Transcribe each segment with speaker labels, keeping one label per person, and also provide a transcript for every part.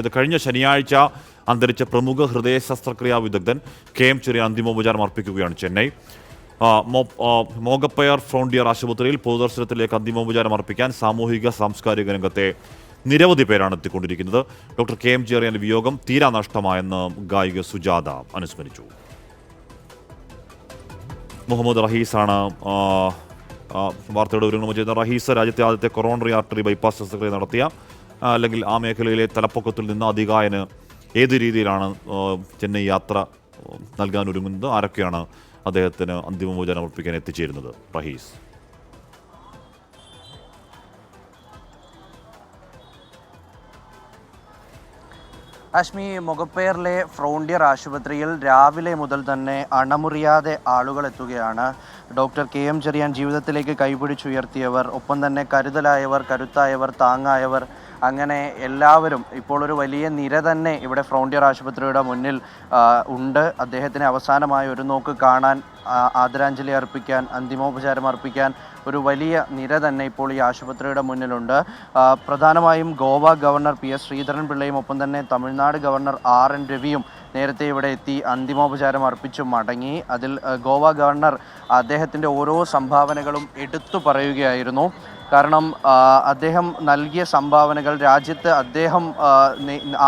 Speaker 1: ഇത് കഴിഞ്ഞ ശനിയാഴ്ച അന്തരിച്ച പ്രമുഖ ഹൃദയ ശസ്ത്രക്രിയാ വിദഗ്ധൻ കെ എം ചെറിയ അന്തിമോപചാരം അർപ്പിക്കുകയാണ് ചെന്നൈ. മോഗപ്പയർ ഫ്രോണ്ടിയർ ആശുപത്രിയിൽ പൊതുദർശനത്തിലേക്ക് അന്തിമോപചാരം അർപ്പിക്കാൻ സാമൂഹിക സാംസ്കാരിക രംഗത്തെ നിരവധി പേരാണ് എത്തിക്കൊണ്ടിരിക്കുന്നത്. ഡോക്ടർ കെ എം ചെറിയന്റെ വിയോഗം തീരാ നഷ്ടമായെന്ന് ഗായിക സുജാത അനുസ്മരിച്ചു. മുഹമ്മദ് റഹീസാണ് വാർത്തയുടെ വിവരങ്ങൾ ചെയ്യുന്ന റഹീസ് രാജ്യത്തെ ആദ്യത്തെ കൊറോണറി ആർട്ടറി ബൈപ്പാസ് ശസ്ത്രക്രിയ നടത്തിയ അല്ലെങ്കിൽ ആ മേഖലയിലെ തലപ്പൊക്കത്തിൽ നിന്ന് അധികായന് ഏത് രീതിയിലാണ് ചെന്നൈ യാത്ര നൽകാൻ ഒരുങ്ങുന്നത്? ആരൊക്കെയാണ് അദ്ദേഹത്തിന് അന്തിമോചനം അർപ്പിക്കാൻ എത്തിച്ചേരുന്നത്? റഹീസ്.
Speaker 2: അശ്മി മുഖപ്പേറിലെ ഫ്രോണ്ടിയർ ആശുപത്രിയിൽ രാവിലെ മുതൽ തന്നെ അണമുറിയാതെ ആളുകൾ എത്തുകയാണ്. ഡോക്ടർ കെ എം ചെറിയാൻ ജീവിതത്തിലേക്ക് കൈപിടിച്ചുയർത്തിയവർ ഒപ്പം തന്നെ കരുതലായവർ കരുത്തായവർ താങ്ങായവർ അങ്ങനെ എല്ലാവരും ഇപ്പോൾ ഒരു വലിയ നിര തന്നെ ഇവിടെ ഫ്രോണ്ടിയർ ആശുപത്രിയുടെ മുന്നിൽ ഉണ്ട്. അദ്ദേഹത്തിന് അവസാനമായി ഒരു നോക്ക് കാണാൻ ആദരാഞ്ജലി അർപ്പിക്കാൻ അന്തിമോപചാരം അർപ്പിക്കാൻ ഒരു വലിയ നിര തന്നെ ഇപ്പോൾ ഈ ആശുപത്രിയുടെ മുന്നിലുണ്ട്. പ്രധാനമായും Goa governor P S Sreedharan പിള്ളയും ഒപ്പം തന്നെ തമിഴ്നാട് ഗവർണർ ആർ എൻ രവിയും നേരത്തെ ഇവിടെ എത്തി അന്തിമോപചാരം അർപ്പിച്ചു മടങ്ങി. അതിൽ ഗോവ ഗവർണർ അദ്ദേഹത്തിന്റെ ഓരോ സംഭാവനകളും എടുത്തു പറയുകയായിരുന്നു. കാരണം അദ്ദേഹം നൽകിയ സംഭാവനകൾ രാജ്യത്ത് അദ്ദേഹം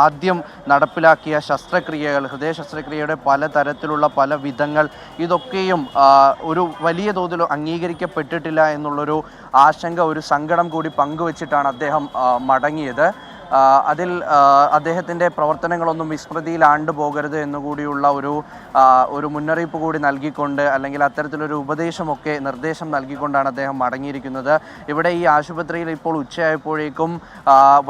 Speaker 2: ആദ്യം നടപ്പിലാക്കിയ ശസ്ത്രക്രിയകൾ ഹൃദയ ശസ്ത്രക്രിയയുടെ പല തരത്തിലുള്ള പല വിധങ്ങൾ ഇതൊക്കെയും ഒരു വലിയ തോതിൽ അംഗീകരിക്കപ്പെട്ടിട്ടില്ല എന്നുള്ളൊരു ആശങ്ക ഒരു സങ്കടം കൂടി പങ്കുവച്ചിട്ടാണ് അദ്ദേഹം മടങ്ങിയത്. അതിൽ അദ്ദേഹത്തിന്റെ പ്രവർത്തനങ്ങളൊന്നും വിസ്മൃതിയിലാണ്ടു പോകരുത് എന്നുകൂടിയുള്ള ഒരു ഒരു മുന്നറിയിപ്പ് കൂടി നൽകിക്കൊണ്ട് അല്ലെങ്കിൽ അത്തരത്തിലൊരു ഉപദേശമൊക്കെ നിർദ്ദേശം നൽകിക്കൊണ്ടാണ് അദ്ദേഹം മടങ്ങിയിരിക്കുന്നത്. ഇവിടെ ഈ ആശുപത്രിയിൽ ഇപ്പോൾ ഉച്ചയായപ്പോഴേക്കും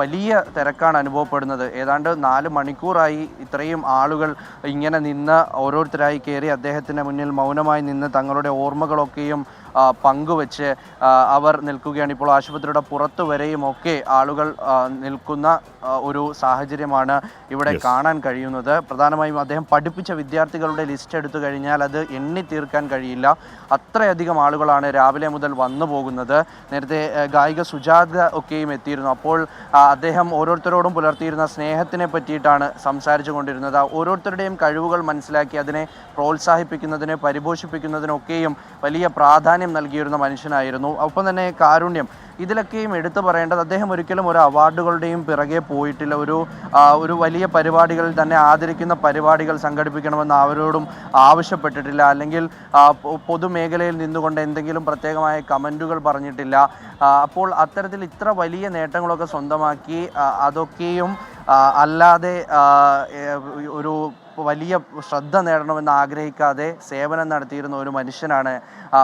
Speaker 2: വലിയ തിരക്കാണ് അനുഭവപ്പെടുന്നത്. ഏതാണ്ട് നാല് മണിക്കൂറായി ഇത്രയും ആളുകൾ ഇങ്ങനെ നിന്ന് ഓരോരുത്തരായി കയറി അദ്ദേഹത്തിന്റെ മുന്നിൽ മൗനമായി നിന്ന് തങ്ങളുടെ ഓർമ്മകളൊക്കെയും പങ്കുവെച്ച് അവർ നിൽക്കുകയാണ്. ഇപ്പോൾ ആശുപത്രിയുടെ പുറത്തു വരെയും ഒക്കെ ആളുകൾ നിൽക്കുന്ന ഒരു സാഹചര്യമാണ് ഇവിടെ കാണാൻ കഴിയുന്നത്. പ്രധാനമായും അദ്ദേഹം പഠിപ്പിച്ച വിദ്യാർത്ഥികളുടെ ലിസ്റ്റ് എടുത്തു കഴിഞ്ഞാൽ അത് എണ്ണി തീർക്കാൻ കഴിയില്ല. അത്രയധികം ആളുകളാണ് രാവിലെ മുതൽ വന്നു പോകുന്നത്. നേരത്തെ ഗായിക സുജാത ഒക്കെയും എത്തിയിരുന്നു. അപ്പോൾ അദ്ദേഹം ഓരോരുത്തരോടും പുലർത്തിയിരുന്ന സ്നേഹത്തിനെ പറ്റിയിട്ടാണ് സംസാരിച്ചു കൊണ്ടിരുന്നത്. ഓരോരുത്തരുടെയും കഴിവുകൾ മനസ്സിലാക്കി അതിനെ പ്രോത്സാഹിപ്പിക്കുന്നതിനെ പരിപോഷിപ്പിക്കുന്നതിനൊക്കെയും വലിയ പ്രാധാന്യം നൽകിയിരുന്ന മനുഷ്യനായിരുന്നു. ഒപ്പം തന്നെ കാരുണ്യം. ഇതിലൊക്കെയും എടുത്തു പറയേണ്ടത് അദ്ദേഹം ഒരിക്കലും ഒരു അവാർഡുകളുടെയും പിറകെ പോയിട്ടില്ല. ഒരു ഒരു വലിയ പരിപാടികളിൽ തന്നെ ആദരിക്കുന്ന പരിപാടികൾ സംഘടിപ്പിക്കണമെന്ന് അവരോടും ആവശ്യപ്പെട്ടിട്ടില്ല. അല്ലെങ്കിൽ പൊതുമേഖലയിൽ നിന്നുകൊണ്ട് എന്തെങ്കിലും പ്രത്യേകമായ കമന്റുകൾ പറഞ്ഞിട്ടില്ല. അപ്പോൾ അത്തരത്തിൽ ഇത്ര വലിയ നേട്ടങ്ങളൊക്കെ സ്വന്തമാക്കി അതൊക്കെയും അല്ലാതെ ഒരു വലിയ ശ്രദ്ധ നേടണമെന്ന് ആഗ്രഹിക്കാതെ സേവനം നടത്തിയിരുന്ന ഒരു മനുഷ്യനാണ്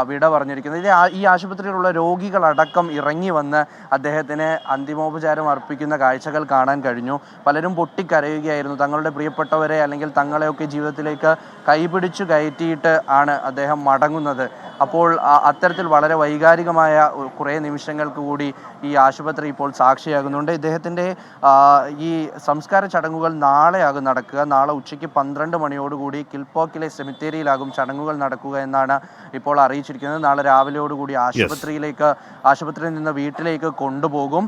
Speaker 2: വിട പറഞ്ഞിരിക്കുന്നത്. ഇത് ഈ ആശുപത്രിയിലുള്ള രോഗികളടക്കം ഇറങ്ങി വന്ന് അദ്ദേഹത്തിന് അന്തിമോപചാരം അർപ്പിക്കുന്ന കാഴ്ചകൾ കാണാൻ കഴിഞ്ഞു. പലരും പൊട്ടിക്കരയുകയായിരുന്നു. തങ്ങളുടെ പ്രിയപ്പെട്ടവരെ അല്ലെങ്കിൽ തങ്ങളെയൊക്കെ ജീവിതത്തിലേക്ക് കൈപിടിച്ചു കയറ്റിയിട്ട് ആണ് അദ്ദേഹം മടങ്ങുന്നത്. അപ്പോൾ അത്തരത്തിൽ വളരെ വൈകാരികമായ കുറേ നിമിഷങ്ങൾക്ക് കൂടി ഈ ആശുപത്രി ഇപ്പോൾ സാക്ഷിയാകുന്നുണ്ട്. ഇദ്ദേഹത്തിന്റെ ഈ സംസ്കാര ചടങ്ങുകൾ നാളെയാകും നടക്കുക. നാളെ ഉച്ചയ്ക്ക് പന്ത്രണ്ട് മണിയോടുകൂടി കിൽപോക്കിലെ സെമിത്തേരിയിലാകും ചടങ്ങുകൾ നടക്കുക എന്നാണ് ഇപ്പോൾ അറിയിച്ചിരിക്കുന്നത്. നാളെ രാവിലെയോടുകൂടി ആശുപത്രിയിലേക്ക് ആശുപത്രിയിൽ നിന്ന് വീട്ടിലേക്ക് കൊണ്ടുപോകും.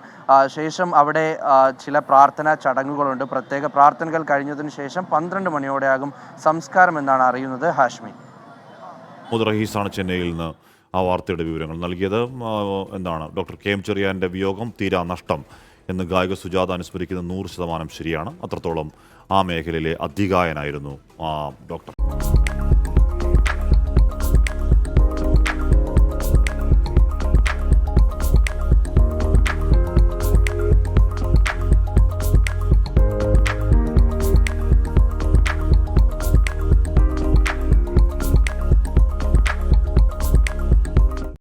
Speaker 2: ശേഷം അവിടെ ചില പ്രാർത്ഥനാ ചടങ്ങുകളുണ്ട്. പ്രത്യേക പ്രാർത്ഥനകൾ കഴിഞ്ഞതിന് ശേഷം പന്ത്രണ്ട് മണിയോടെയാകും സംസ്കാരം എന്നാണ് അറിയുന്നത് ഹാഷ്മി.
Speaker 1: മുദ്രഹീസാണ് ചെന്നൈയിൽ നിന്ന് ആ വാർത്തയുടെ വിവരങ്ങൾ നൽകിയത്. എന്താണ്? ഡോക്ടർ കെ എം ചെറിയാന്റെ വിയോഗം തീരാ നഷ്ടം. എന്ന് ഗായിക സുജാത അനുസ്മരിക്കുന്നത് നൂറ് ശതമാനം ശരിയാണ്. അത്രത്തോളം ആ മേഖലയിലെ അധികായനായിരുന്നു ഡോക്ടർ.